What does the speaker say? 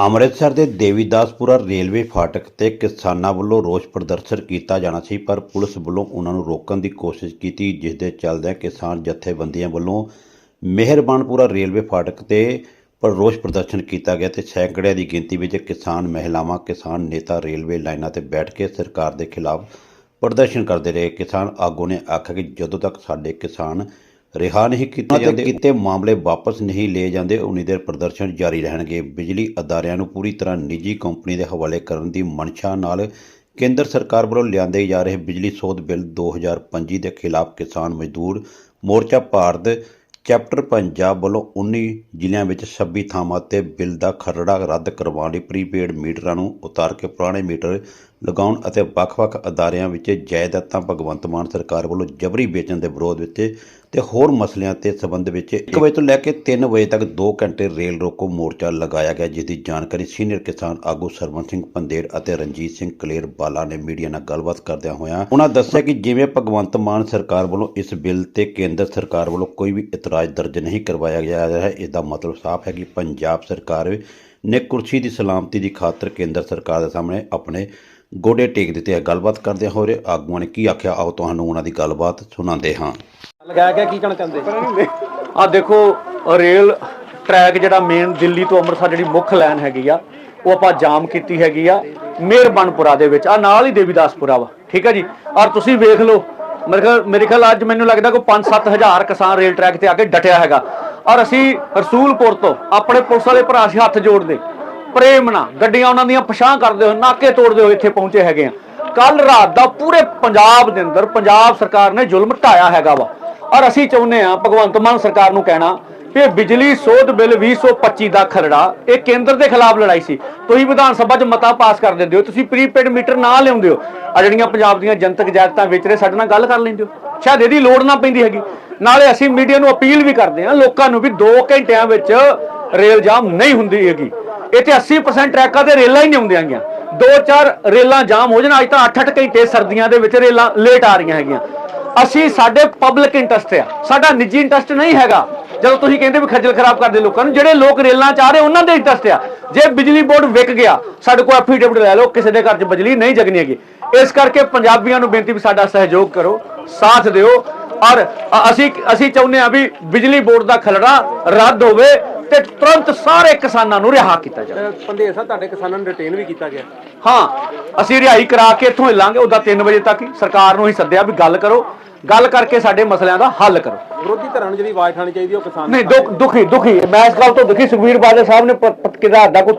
ਅੰਮ੍ਰਿਤਸਰ ਦੇ ਦੇਵੀਦਾਸਪੁਰਾ ਰੇਲਵੇ ਫਾਟਕ ਤੇ ਕਿਸਾਨਾਂ ਵੱਲੋਂ ਰੋਸ ਪ੍ਰਦਰਸ਼ਨ ਕੀਤਾ ਜਾਣਾ ਸੀ, ਪਰ ਪੁਲਿਸ ਵੱਲੋਂ ਉਹਨਾਂ ਨੂੰ ਰੋਕਣ ਦੀ ਕੋਸ਼ਿਸ਼ ਕੀਤੀ, ਜਿਸ ਦੇ ਚੱਲਦਿਆਂ ਕਿਸਾਨ ਜਥੇਬੰਦੀਆਂ ਵੱਲੋਂ ਮਿਹਰਬਾਨਪੁਰਾ ਰੇਲਵੇ ਫਾਟਕ ਤੇ ਪਰ ਰੋਸ ਪ੍ਰਦਰਸ਼ਨ ਕੀਤਾ ਗਿਆ ਤੇ ਸੈਂਕੜਿਆਂ ਦੀ ਗਿਣਤੀ ਵਿੱਚ ਕਿਸਾਨ ਮਹਿਲਾਵਾਂ, ਕਿਸਾਨ ਨੇਤਾ ਰੇਲਵੇ ਲਾਈਨਾਂ ਤੇ ਬੈਠ ਕੇ ਸਰਕਾਰ ਦੇ ਖਿਲਾਫ ਪ੍ਰਦਰਸ਼ਨ ਕਰਦੇ ਰਹੇ। ਕਿਸਾਨ ਆਗੂ ਨੇ ਆਖਿਆ ਕਿ ਜਦੋਂ ਤੱਕ ਸਾਡੇ ਕਿਸਾਨ ਰਿਹਾ ਨਹੀਂ ਕੀਤੇ ਜਾਂਦੇ। ਕਿਤੇ ਮਾਮਲੇ ਵਾਪਸ ਨਹੀਂ ਲਏ ਜਾਂਦੇ। ਉਨੀ ਦੇਰ ਪ੍ਰਦਰਸ਼ਨ ਜਾਰੀ ਰਹਿਣਗੇ। ਬਿਜਲੀ ਅਦਾਰਿਆਂ ਨੂੰ ਪੂਰੀ ਤਰ੍ਹਾਂ ਨਿੱਜੀ ਕੰਪਨੀ ਦੇ ਹਵਾਲੇ ਕਰਨ ਦੀ ਮਨਸ਼ਾ ਨਾਲ ਕੇਂਦਰ ਸਰਕਾਰ ਵੱਲੋਂ ਲਿਆਂਦੇ ਜਾ ਰਹੇ ਬਿਜਲੀ ਸੋਧ ਬਿੱਲ 2025 ਦੇ ਖਿਲਾਫ ਕਿਸਾਨ ਮਜ਼ਦੂਰ ਮੋਰਚਾ ਭਾਰਤ ਚੈਪਟਰ ਪੰਜਾਬ ਵੱਲੋਂ 19 ਜ਼ਿਲ੍ਹਿਆਂ ਵਿੱਚ 26 ਥਾਵਾਂ ਤੇ ਬਿੱਲ ਦਾ ਖਰੜਾ ਰੱਦ ਕਰਵਾਉਣ ਲਈ ਪ੍ਰੀਪੇਡ ਮੀਟਰਾਂ ਨੂੰ ਉਤਾਰ ਕੇ ਪੁਰਾਣੇ ਮੀਟਰ ਲਗਾਉਣ ਅਤੇ ਵੱਖ-ਵੱਖ ਅਦਾਰਿਆਂ ਵਿੱਚ ਜਾਇਦਾਦਾਂ ਭਗਵੰਤ ਮਾਨ ਸਰਕਾਰ ਵੱਲੋਂ ਜਬਰੀ ਵੇਚਣ ਦੇ ਵਿਰੋਧ ਵਿੱਚ ਤੇ ਹੋਰ ਮਸਲਿਆਂ ਤੇ ਸਬੰਧ ਵਿੱਚ 1 ਵਜੇ ਤੋਂ ਲੈ ਕੇ 3 ਵਜੇ ਤੱਕ 2 ਘੰਟੇ ਰੇਲ ਰੋਕੋ ਮੋਰਚਾ ਲਗਾਇਆ ਗਿਆ, ਜਿਸ ਦੀ ਜਾਣਕਾਰੀ ਸੀਨੀਅਰ ਕਿਸਾਨ ਆਗੂ ਸਰਵਨ ਸਿੰਘ ਪੰਦੇਰ ਅਤੇ ਰਣਜੀਤ ਸਿੰਘ ਕਲੇਰ ਬਾਲਾ ਨੇ ਮੀਡੀਆ ਨਾਲ ਗੱਲਬਾਤ ਕਰਦਿਆਂ ਹੋਇਆਂ ਉਹਨਾਂ ਦੱਸਿਆ ਕਿ ਜਿਵੇਂ ਭਗਵੰਤ ਮਾਨ ਸਰਕਾਰ ਵੱਲੋਂ ਇਸ ਬਿੱਲ ਤੇ ਕੇਂਦਰ ਸਰਕਾਰ ਵੱਲੋਂ ਕੋਈ ਵੀ ਇਤਰਾਜ਼ ਦਰਜ ਨਹੀਂ ਕਰਵਾਇਆ ਗਿਆ ਹੈ ਇਸ ਦਾ ਮਤਲਬ ਸਾਫ਼ ਹੈ ਕਿ ਪੰਜਾਬ ਸਰਕਾਰ ਨੇ ਕੁਰਸੀ ਦੀ ਸਲਾਮਤੀ ਦੀ ਖਾਤਰ ਕੇਂਦਰ ਸਰਕਾਰ ਦੇ ਸਾਹਮਣੇ ਆਪਣੇ ਗੋਡੇ ਟੇਕ ਦਿੱਤੇ ਹੈ ਗੱਲਬਾਤ ਕਰਦਿਆਂ ਹੋਏ ਆਗੂਆਂ ਨੇ ਕੀ ਆਖਿਆ? ਆਓ ਤੁਹਾਨੂੰ ਉਹਨਾਂ ਦੀ ਗੱਲਬਾਤ ਸੁਣਾਉਂਦੇ ਹਾਂ। ਲਗਾਇਆ ਗਿਆ ਕੀ ਕਹਿਣਾ ਚਾਹੁੰਦੇ? ਆ ਦੇਖੋ ਰੇਲ ਟਰੈਕ ਜਿਹੜਾ ਮੇਨ ਦਿੱਲੀ ਤੋਂ ਅੰਮ੍ਰਿਤਸਰ ਜਿਹੜੀ ਮੁੱਖ ਲਾਈਨ ਹੈਗੀ ਆ ਉਹ ਆਪਾਂ ਜਾਮ ਕੀਤੀ ਹੈਗੀ ਆ ਮਿਹਰਬਾਨਪੁਰਾ ਦੇ ਵਿੱਚ। ਆ ਨਾਲ ਹੀ ਦੇਵੀਦਾਸਪੁਰਾ ਵਾ ਠੀਕ ਹੈ ਜੀ? ਔਰ ਤੁਸੀਂ ਵੇਖ ਲਓ ਮੇਰੇ ਖਿਆਲ ਮੇਰੇ ਖਿਆਲ ਅੱਜ ਮੈਨੂੰ ਲੱਗਦਾ ਕੋਈ 5-7 ਹਜ਼ਾਰ ਕਿਸਾਨ ਰੇਲ ਟਰੈਕ ਤੇ ਆ ਕੇ ਡਟਿਆ ਹੈਗਾ। ਔਰ ਅਸੀਂ ਰਸੂਲਪੁਰ ਤੋਂ ਆਪਣੇ ਪੁਲਿਸ ਵਾਲੇ ਭਰਾ ਸੀ ਹੱਥ ਜੋੜਦੇ। ਪ੍ਰੇਮ ਨਾਲ ਗੱਡੀਆਂ ਉਹਨਾਂ ਦੀਆਂ ਪਛਾਣ ਕਰਦੇ ਹੋਏ, ਨਾਕੇ ਤੋੜਦੇ ਹੋਏ ਇੱਥੇ ਪਹੁੰਚੇ ਹੈਗੇ ਆ। ਕੱਲ ਰਾਤ ਦਾ ਪੂਰੇ ਪੰਜਾਬ ਦੇ ਅੰਦਰ ਪੰਜਾਬ ਸਰਕਾਰ ਨੇ ਜ਼ੁਲਮ ਢਾਇਆ ਹੈਗਾ ਵਾ। ਔਰ ਅਸੀਂ ਚਾਹੁੰਦੇ ਆ ਭਗਵੰਤ ਮਾਨ ਸਰਕਾਰ ਨੂੰ ਕਹਿਣਾ ਕਿ ਬਿਜਲੀ ਸੋਧ ਬਿੱਲ 2025 ਦਾ ਖਰੜਾ, ਇਹ ਕੇਂਦਰ ਦੇ ਖਿਲਾਫ ਲੜਾਈ ਸੀ। ਤੁਸੀਂ ਵਿਧਾਨ ਸਭਾ 'ਚ ਮਤਾ ਪਾਸ ਕਰ ਦਿੰਦੇ ਹੋ, ਤੁਸੀਂ ਪ੍ਰੀਪੇਡ ਮੀਟਰ ਨਾ ਲਿਆਉਂਦੇ ਹੋ। ਆ ਜਿਹੜੀਆਂ ਪੰਜਾਬ ਦੀਆਂ ਜਨਤਕ ਜਾਇਦਾਦਾਂ ਵੇਚ ਰਹੇ, ਸਾਡੇ ਨਾਲ ਗੱਲ ਕਰ ਲੈਂਦੇ ਹੋ। ਸ਼ਾਇਦ ਇਹਦੀ ਲੋੜ ਨਾ ਪੈਂਦੀ ਹੈਗੀ। ਨਾਲੇ ਅਸੀਂ ਮੀਡੀਆ ਨੂੰ ਅਪੀਲ ਵੀ ਕਰਦੇ ਹਾਂ, ਲੋਕਾਂ ਨੂੰ ਵੀ 2 ਘੰਟਿਆਂ ਵਿੱਚ ਰੇਲ ਜਾਮ ਨਹੀਂ ਹੁੰਦੀ ਹੈਗੀ। ਇੱਥੇ 80% ਟਰੈਕਾਂ ਤੇ ਰੇਲਾਂ ਹੀ ਨਹੀਂ ਆਉਂਦੀਆਂ ਹੈਗੀਆਂ। ਦੋ ਚਾਰ ਰੇਲਾਂ ਜਾਮ ਹੋ ਜਾਣ, ਅੱਜ ਤਾਂ 8-8 ਘੰਟੇ ਸਰਦੀਆਂ ਦੇ ਵਿੱਚ ਰੇਲਾਂ ਲੇਟ ਆ ਰਹੀਆਂ ਹੈਗੀਆਂ। ਅਸੀਂ ਸਾਡੇ ਪਬਲਿਕ ਇੰਟਰਸਟ ਆ, ਸਾਡਾ ਨਿੱਜੀ ਇੰਟਰਸਟ ਨਹੀਂ ਹੈਗਾ। ਜਦੋਂ ਤੁਸੀਂ ਕਹਿੰਦੇ ਵੀ ਖੱਜਲ ਖਰਾਬ ਕਰਦੇ ਲੋਕਾਂ ਨੂੰ, ਜਿਹੜੇ ਲੋਕ ਰੇਲਾਂ ਚ ਆ ਰਹੇ, ਉਹਨਾਂ ਦੇ ਇੰਟਰਸਟ ਆ। ਜੇ ਬਿਜਲੀ ਬੋਰਡ ਵਿਕ ਗਿਆ, ਸਾਡੇ ਕੋਲ ਐਫੀਡੇਵਿਟ ਲੈ ਲਓ, ਕਿਸੇ ਦੇ ਘਰ 'ਚ ਬਿਜਲੀ ਨਹੀਂ ਜਗਣੀ ਹੈਗੀ। ਇਸ ਕਰਕੇ ਪੰਜਾਬੀਆਂ ਨੂੰ ਬੇਨਤੀ ਵੀ ਸਾਡਾ ਸਹਿਯੋਗ ਕਰੋ, ਸਾਥ ਦਿਓ। ਔਰ ਅਸੀਂ ਅਸੀਂ ਚਾਹੁੰਦੇ ਆ ਵੀ ਬਿਜਲੀ ਬੋਰਡ ਦਾ ਖਲੜਾ ਰੱਦ ਹੋਵੇ। ਤੇ ਤੁਰੰਤ ਸਾਰੇ ਕਿਸਾਨਾਂ ਨੂੰ ਰਿਹਾ ਕੀਤਾ ਜਾਵੇ। ਪੰਦੇਰ ਸਾਹਿਬ ਤੁਹਾਡੇ ਕਿਸਾਨਾਂ ਨੂੰ ਰਿਟੇਨ ਵੀ ਕੀਤਾ ਗਿਆ। ਹਾਂ ਅਸੀਂ ਰਿਹਾਈ ਕਰਾ ਕੇ ਇੱਥੋਂ ਹਿੱਲਾਂਗੇ ਉਹਦਾ 3 ਵਜੇ ਤੱਕ ਹੀ। ਸਰਕਾਰ ਨੂੰ ਹੀ ਸੱਦਿਆ ਵੀ ਗੱਲ ਕਰੋ ਗੱਲ ਕਰਕੇ ਸਾਡੇ ਮਸਲਿਆਂ ਦਾ ਹੱਲ ਕਰੋ। ਵਿਰੋਧੀ ਧਿਰਾਂ ਨੂੰ ਜਿਹੜੀ ਆਵਾਜ਼ ਠਾਣੀ ਚਾਹੀਦੀ ਉਹ ਕਿਸਾਨ ਨਹੀਂ ਦੁੱਖ ਦੁਖੀ ਦੁਖੀ। ਮੈਂ ਇਸ ਗੱਲ ਤੋਂ ਦੁਖੀ ਸੁਖਵੀਰ ਬਾਦਲ ਸਾਹਿਬ ਨੇ ਪ- ਪ- ਕਿਹਦਾ ਦਾ ਕੋਈ